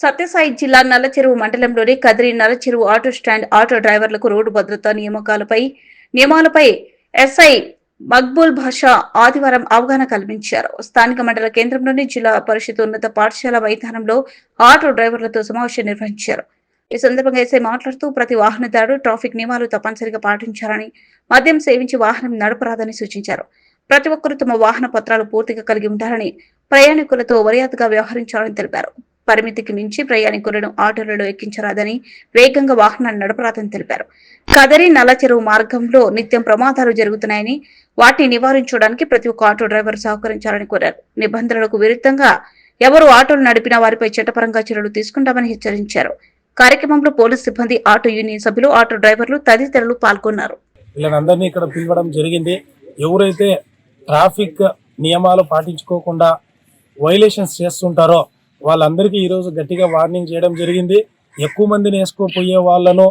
సత్యసాయి జిల్లా నల్లచెరువు మండలంలోని Kadiri Nallacheruvu auto stand auto డ్రైవర్లకు రోడ్డు భద్రతా నియామకాలపై నియమాలపై ఎస్ఐ మక్బూల్ భాషా ఆదివారం అవగాహన కల్పించారు. స్థానిక మండల కేంద్రంలోని జిల్లా పరిషత్ ఉన్నత పాఠశాల మైదానంలో ఆటో డ్రైవర్లతో సమావేశం నిర్వహించారు. ఈ సందర్భంగా ఎస్ఐ మాట్లాడుతూ ప్రతి వాహనదారుడు ట్రాఫిక్ నియమాలు తప్పనిసరిగా పాటించాలని మద్యం సేవించి వాహనం నడపరాదని సూచించారు. ప్రతి ఒక్కరూ తమ వాహన పత్రాలు పూర్తిగా కలిగి ఉండాలని ప్రయాణికులతో మర్యాదగా వ్యవహరించాలని తెలిపారు. పరిమితికి మించి ప్రయాణికులను ఆటోలలో ఎక్కించరాదని వేగంగా వాహనాలు నడపరాదని తెలిపారు. కదరి నల్లచెరువు మార్గంలో నిత్యం ప్రమాదాలు జరుగుతున్నాయని వాటిని నివారించడానికి ప్రతి ఒక్క ఆటో డ్రైవర్ సహకరించాలని కోరారు. నిబంధనలకు విరుద్ధంగా ఎవరు ఆటోలు నడిపినా వారిపై చట్టపరంగా చర్యలు తీసుకుంటామని హెచ్చరించారు. కార్యక్రమంలో పోలీస్ సిబ్బంది ఆటో యూనియన్ సభ్యులు ఆటో డ్రైవర్లు తదితరులు పాల్గొన్నారు. ఇక్కడ పిలవడం జరిగింది. ఎవరైతే ట్రాఫిక్ నియమాలు పాటించుకోకుండా వైలేషన్స్ చేస్తుంటారో వాళ్ళందరికీ ఈరోజు గట్టిగా వార్నింగ్ చేయడం జరిగింది. ఎక్కువ మందిని వేసుకోపోయే వాళ్ళను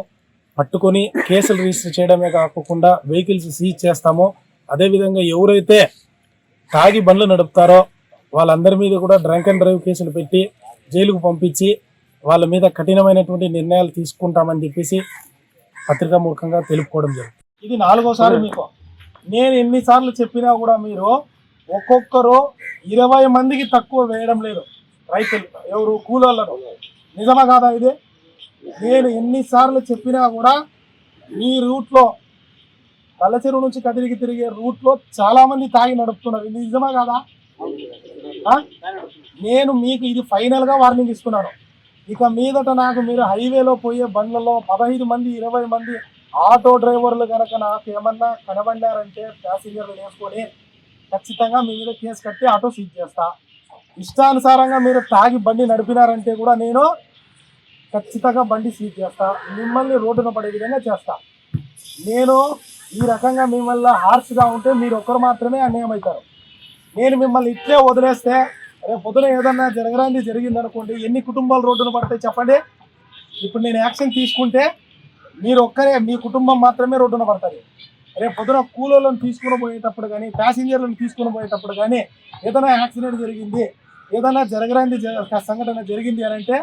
పట్టుకొని కేసులు రిజిస్టర్ చేయడమే కాకుండా వెహికల్స్ సీజ్ చేస్తాము. అదేవిధంగా ఎవరైతే తాగి బండ్లు నడుపుతారో వాళ్ళందరి మీద కూడా డ్రంక్ అండ్ డ్రైవ్ కేసులు పెట్టి జైలుకు పంపించి వాళ్ళ మీద కఠినమైనటువంటి నిర్ణయాలు తీసుకుంటామని చెప్పేసి పత్రికామూలకంగా తెలుపుకోవడం జరిగింది. ఇది నాలుగోసారి మీకు. నేను ఎన్నిసార్లు చెప్పినా కూడా మీరు ఒక్కొక్కరు ఇరవై మందికి తక్కువ వేయడం లేదు. రైతులు ఎవరు కూలోళ్ళను నిజమా కాదా ఇది? నేను ఎన్నిసార్లు చెప్పినా కూడా మీ రూట్లో పల్లచెరువు నుంచి కదిరికి తిరిగే రూట్లో చాలామంది తాగి నడుపుతున్నారు. ఇది నిజమా కాదా? నేను మీకు ఇది ఫైనల్గా వార్నింగ్ ఇస్తున్నాను. ఇక మీదట నాకు మీరు హైవేలో పోయే బండ్లలో పదహైదు మంది ఇరవై మంది ఆటో డ్రైవర్లు కనుక నాకు ఏమన్నా కనబడ్డారంటే ప్యాసింజర్లు వేసుకొని ఖచ్చితంగా మీ మీద కేసు కట్టి ఆటో సీజ్ చేస్తా. ఇష్టానుసారంగా మీరు తాగి బండి నడిపినారంటే కూడా నేను ఖచ్చితంగా బండి సీజ్ చేస్తా. మిమ్మల్ని రోడ్డున పడే విధంగా చేస్తా. నేను ఈ రకంగా మిమ్మల్ని హార్ష్గా ఉంటే మీరు ఒక్కరు మాత్రమే అన్యాయం అవుతారు. నేను మిమ్మల్ని ఇట్లే వదిలేస్తే రేపు పొద్దున ఏదన్నా జరగరాంది జరిగింది అనుకోండి ఎన్ని కుటుంబాలు రోడ్డున పడతాయి చెప్పండి. ఇప్పుడు నేను యాక్షన్ తీసుకుంటే మీరు ఒక్కరే మీ కుటుంబం మాత్రమే రోడ్డున పడుతుంది రేపు పొద్దున కూలోళ్ళని తీసుకుని పోయేటప్పుడు కానీ ప్యాసింజర్లను తీసుకుని పోయేటప్పుడు కానీ ఏదైనా యాక్సిడెంట్ జరిగింది ఏదైనా జరగరాంది సంఘటన జరిగింది అని అంటే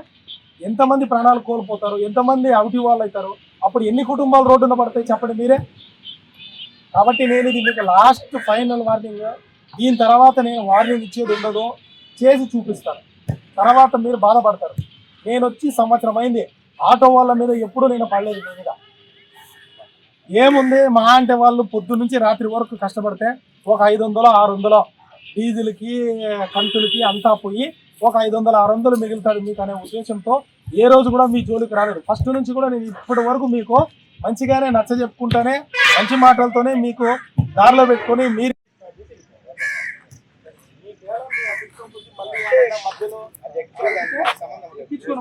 ఎంతమంది ప్రాణాలు కోల్పోతారు ఎంతమంది అవుటి వాళ్ళు అవుతారు అప్పుడు ఎన్ని కుటుంబాలు రోడ్డున పడతాయి చెప్పండి మీరే? కాబట్టి నేను ఇది మీకు లాస్ట్ ఫైనల్ వార్నింగ్ దీని తర్వాత నేను వార్నింగ్ ఇచ్చేది ఉండదు చేసి చూపిస్తాను. తర్వాత మీరు బాధపడతారు. నేను వచ్చి సంవత్సరం అయింది ఆటో వాళ్ళ మీద ఎప్పుడు నేను పడలేదు మీద ఏముంది? మా అంటే వాళ్ళు పొద్దు నుంచి రాత్రి వరకు కష్టపడితే ఒక ఐదు వందలు ఆరు వందలు డీజిల్కి కంతులకి అంతా పోయి ఒక ఐదు వందలు ఆరు వందలు మిగులుతాడు మీకు అనే ఉద్దేశంతో ఏ రోజు కూడా మీ జోలికి రాలేదు. ఫస్ట్ నుంచి కూడా నేను ఇప్పటి వరకు మీకు మంచిగానే నచ్చ చెప్పుకుంటానే మంచి మాటలతోనే మీకు దారిలో పెట్టుకొని మీరు ఎక్కించుకొని